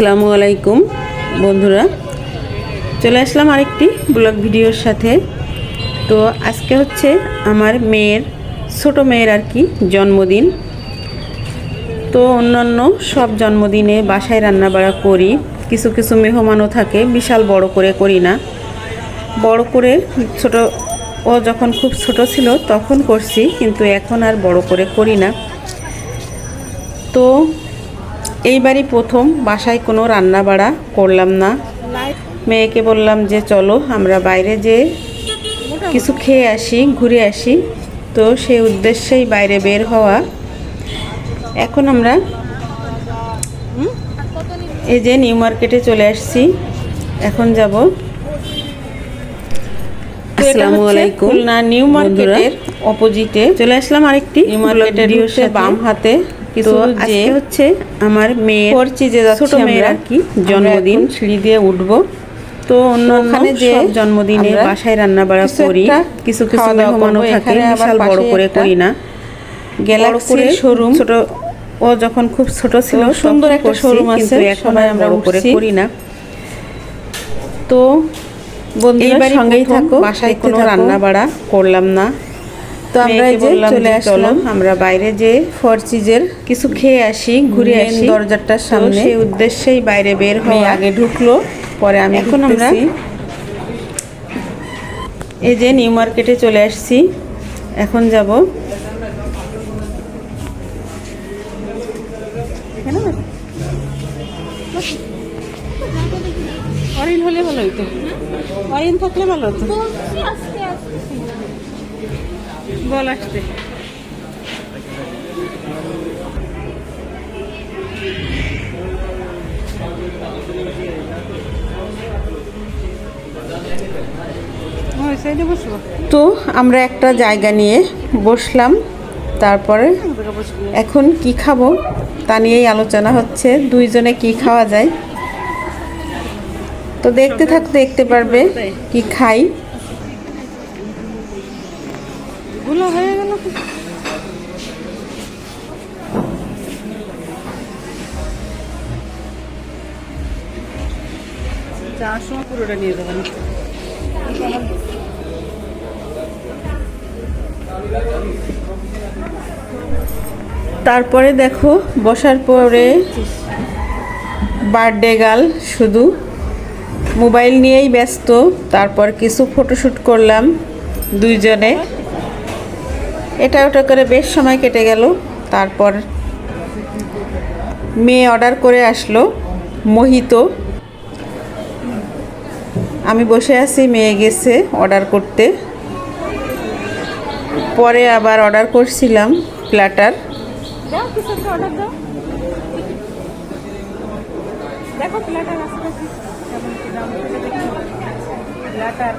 আসসালামু আলাইকুম, বন্ধুরা। চলে আসলাম আরেকটি ব্লগ ভিডিওর সাথে। তো আজকে হচ্ছে আমার মেয়ের, ছোট মেয়ের আর কি জন্মদিন। তো অন্যান্য সব জন্মদিনে বাসায় রান্না বাড়া করি। কিছু কিছু মেহমানও থাকে, বিশাল বড় করে করি না। বড় করে ছোট, ও যখন খুব ছোট ছিল তখন করছি, কিন্তু এখন আর বড় করে করি না। তো এইবারই প্রথম বাসায় কোনো রান্না বাড়া করলাম না। মেয়েকে বললাম যে চলো আমরা বাইরে যে কিছু খেয়ে আসি ঘুরে আসি। তো সেই উদ্দেশ্যেই বাইরে বের হওয়া। এখন আমরা এই যে নিউ মার্কেটে চলে আসছি। এখন যাব। আসসালামু আলাইকুম খুলনা নিউ মার্কেটের অপোজিটে চলে আসলাম আরেকটি নিউ মার্কেটের বাম হাতে কিছু যে হচ্ছে আমার মেয়ে করছি যে ছোট মেয়ের আর কি জন্মদিন। সিঁড়ি দিয়ে উঠবো। তো অন্য ওখানে যে জন্মদিনে বাসায় রান্না বাড়া করি। কিছু কিছু মেহমানও থাকে বিশাল বড় করে করি না। গ্যালাক্সি শোরুম ছোট ও যখন খুব ছোট ছিল সুন্দর একটা শোরুম আছে এখন আমরা করে করি না। তো এইবার সঙ্গেই থাকো বাসায় কোনো রান্না বাড়া করলাম না। তো আমরা এই যে চলে আসলাম। আমরা বাইরে যে ফরচিজের কিছু খেয়ে আসি ঘুরে আসি। দরজাটার সামনে। সেই উদ্দেশ্যেই বাইরে বের হয়ে আগে ঢুকলো পরে আমি এখন আমরা এই যে নিউ মার্কেটে চলে আসছি। এখন যাব। অরেঞ্জ হলে ভালো হইতো। অরেঞ্জ থাকলে ভালো হতো। বল আসতে। তো আমরা একটা জায়গা নিয়ে বসলাম, তারপরে এখন কি খাব তা নিয়েই আলোচনা হচ্ছে, দুইজনে কি খাওয়া যায়। তো দেখতে থাকতে দেখতে পারবে কি খাই। গুলো হয়ে গেল যাওয়ার সময় পুরোটা নিয়ে যাবেন তারপরে দেখো, বসার পরে বার্থডে গার্ল শুধু। মোবাইল নিয়েই ব্যস্ত, তারপর কিছু ফটোশ্যুট করলাম দুইজনে। এটা ওটা করে বেশ সময় কেটে গেল। তারপর মেয়ে অর্ডার করে আসলো, মোহিত। আমি বসে আছি, মেয়ে গেছে অর্ডার করতে। পরে আবার অর্ডার করছিলাম প্ল্যাটার। প্লেটার আশেপাশে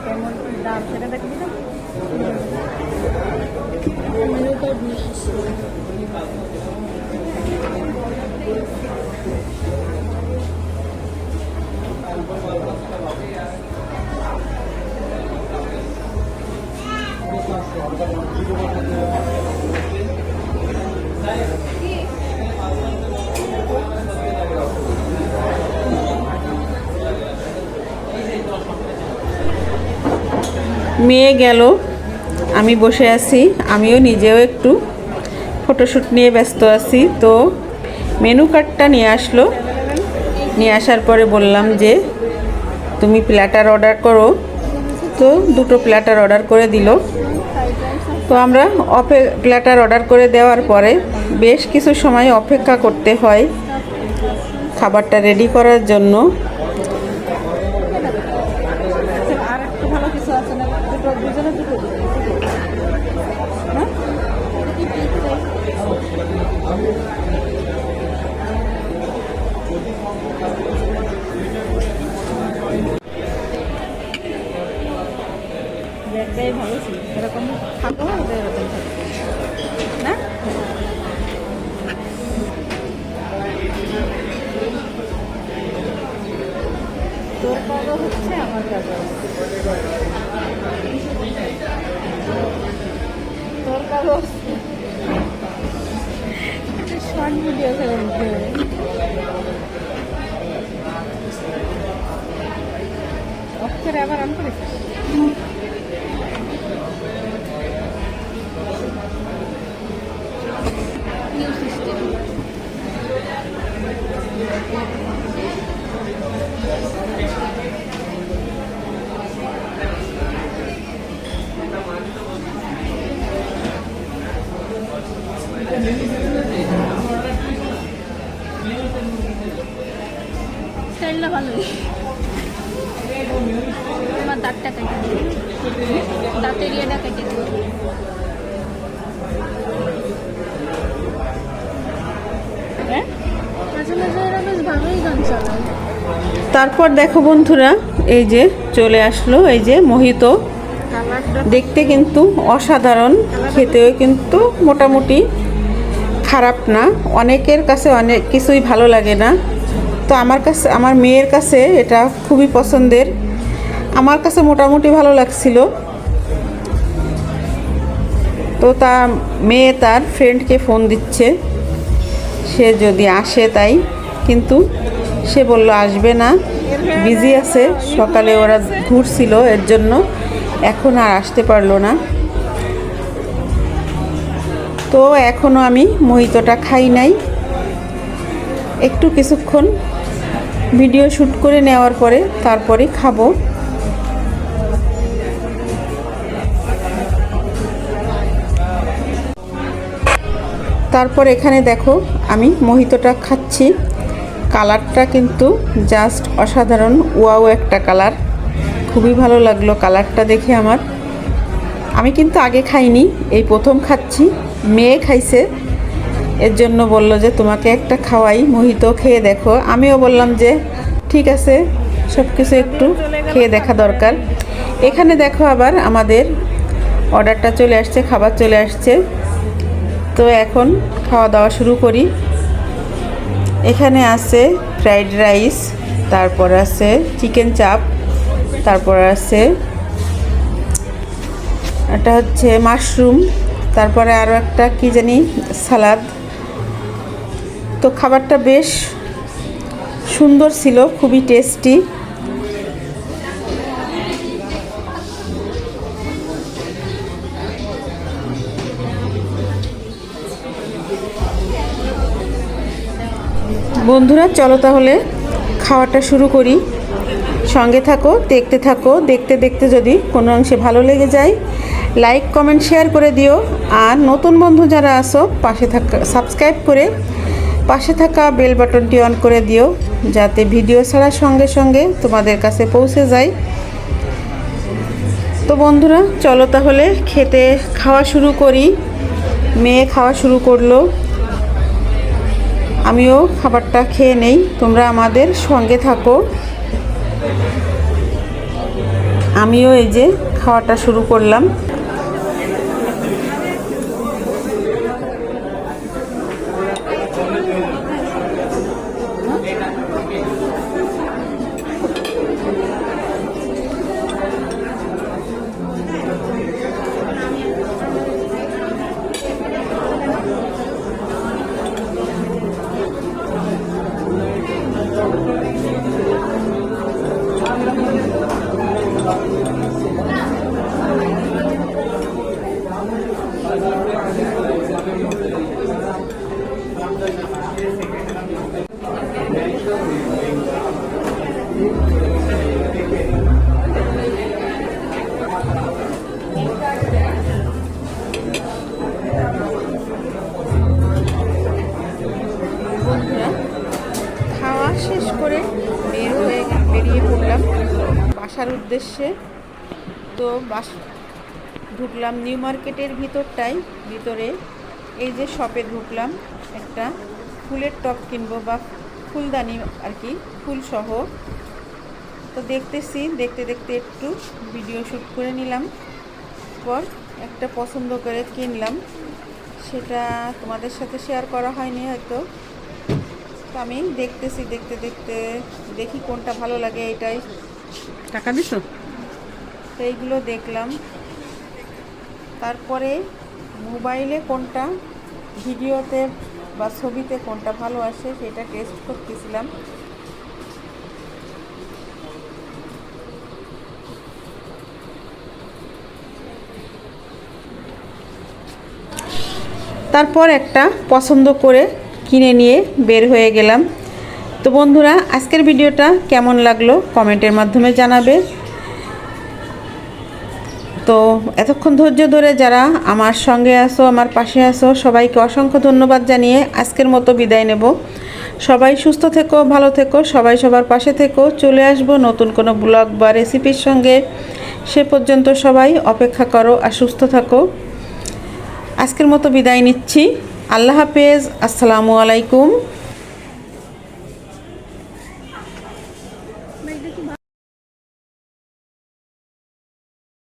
কেমন দাম সেটা দেখবি মেয়ে গেল। আমি বসে আছি আমিও নিজেও একটু ফটোশ্যুট নিয়ে ব্যস্ত আছি। তো মেনু কার্ডটা নিয়ে আসলো। নিয়ে আসার পরে বললাম যে, তুমি প্ল্যাটার অর্ডার করো। তো দুটো প্ল্যাটার অর্ডার করে দিল। তো আমরা অপে, প্ল্যাটার অর্ডার করে দেওয়ার পরে বেশ কিছু সময় অপেক্ষা করতে হয়। খাবারটা রেডি করার জন্য। একটাই ভালো ছিল। এরকম থাকো, ওদের এরকম থাকো। না? তোর কাজও হচ্ছে আমার কাজও তোর কাজও শর্ট ভিডিও করে নিতে আবার অন করেছিস? করেছে স্টাইলটা ভালোই তোমার দাঁতটা কেটে দাঁতের ইয়েটা কেটে দিও। তারপর দেখো বন্ধুরা এই যে চলে আসলো এই যে মোহিত। দেখতে কিন্তু অসাধারণ খেতেও কিন্তু মোটামুটি খারাপ না। অনেকের কাছে অনেক কিছুই ভালো লাগে না। তো আমার কাছে আমার মেয়ের কাছে এটা খুবই পছন্দের। আমার কাছে মোটামুটি ভালো লাগছিল। তো তা মেয়ে তার ফ্রেন্ডকে ফোন দিচ্ছে। সে যদি আসে তাই, কিন্তু সে বলল, আসবে না। বিজি আছে। সকালে ওরা ঘুরছিল, এর জন্য এখন আর আসতে পারল না। তো এখনও আমি মোহিতটা খাই নাই। একটু কিছুক্ষণ ভিডিও শ্যুট করে নেওয়ার পরে তারপরে খাব। তারপর এখানে দেখো, আমি মোহিতটা খাচ্ছি। কালারটা কিন্তু জাস্ট অসাধারণ। ওয়াও একটা কালার। খুবই ভালো লাগল কালারটা দেখে আমার। আমি কিন্তু আগে খাইনি, এই প্রথম খাচ্ছি। মেয়ে খাইছে। এর জন্য বলল যে, তোমাকে একটা খাওয়াই মোহিত খেয়ে দেখো। আমিও বললাম যে, ঠিক আছে সব কিছু একটু খেয়ে দেখা দরকার। এখানে দেখো আবার আমাদের অর্ডারটা চলে আসছে, খাবার চলে আসছে। তো এখন খাওয়া দাওয়া শুরু করি। এখানে আছে ফ্রাইড রাইস তারপর আছে চিকেন চাপ তারপর আছে এটা হচ্ছে মাশরুম তারপরে আরও একটা কি জানি সালাদ তো খাবারটা বেশ সুন্দর ছিল, খুবই টেস্টি বন্ধুরা, চলো তাহলে খাওয়াটা শুরু করি। সঙ্গে থাকো, দেখতে থাকো, দেখতে দেখতে যদি কোনো অংশে ভালো লেগে যায় লাইক কমেন্ট শেয়ার করে দিও। আর নতুন বন্ধু যারা আসো পাশে থাকা সাবস্ক্রাইব করে পাশে থাকা বেল বাটনটি অন করে দিও, যাতে ভিডিও ছাড়ার সঙ্গে সঙ্গে তোমাদের কাছে পৌঁছে যায়। তো বন্ধুরা, চলো তাহলে খেতে, খাওয়া শুরু করি। মেয়ে খাওয়া শুরু করল। আমিও খাবারটা খেয়ে নেই। তোমরা আমাদের সঙ্গে থাকো। আমিও এই যে খাওয়াটা শুরু করলাম। উদ্দেশ্যে তো বাস ঢুকলাম নিউ মার্কেটের ভিতরটাই, ভিতরে এই যে শপে ঢুকলাম, একটা ফুলের টপ কিনবো বা ফুলদানি আর কি ফুলসহ তো দেখতেছি, দেখতে দেখতে একটু ভিডিও শ্যুট করে নিলাম। পর একটা পছন্দ করে কিনলাম। সেটা তোমাদের সাথে শেয়ার করা হয়নি হয়তো। তো আমি দেখতেছি, দেখতে দেখতে দেখি কোনটা ভালো লাগে এটাই। টাকা দিছো? তো এইগুলো দেখলাম। তারপরে মোবাইলে কোনটা, ভিডিওতে বা ছবিতে কোনটা ভালো আসে সেটা টেস্ট করতেছিলাম। তারপর একটা পছন্দ করে কিনে নিয়ে বের হয়ে গেলাম। তো বন্ধুরা, আজকের ভিডিওটা কেমন লাগল কমেন্টের মাধ্যমে জানাবে। তো এতক্ষণ ধৈর্য ধরে যারা আমার সঙ্গে আসো আমার পাশে আসো সবাইকে অসংখ্য ধন্যবাদ জানিয়ে আজকের মতো বিদায় নেব। সবাই সুস্থ থেকো, ভালো থেকো, সবাই সবার পাশে থেকো। চলে আসব নতুন কোনো ব্লগ বা রেসিপির সঙ্গে। সে পর্যন্ত সবাই অপেক্ষা করো আর সুস্থ থাকো। আজকের মতো বিদায় নিচ্ছি। আল্লাহ হাফেজ। আসসালামু আলাইকুম।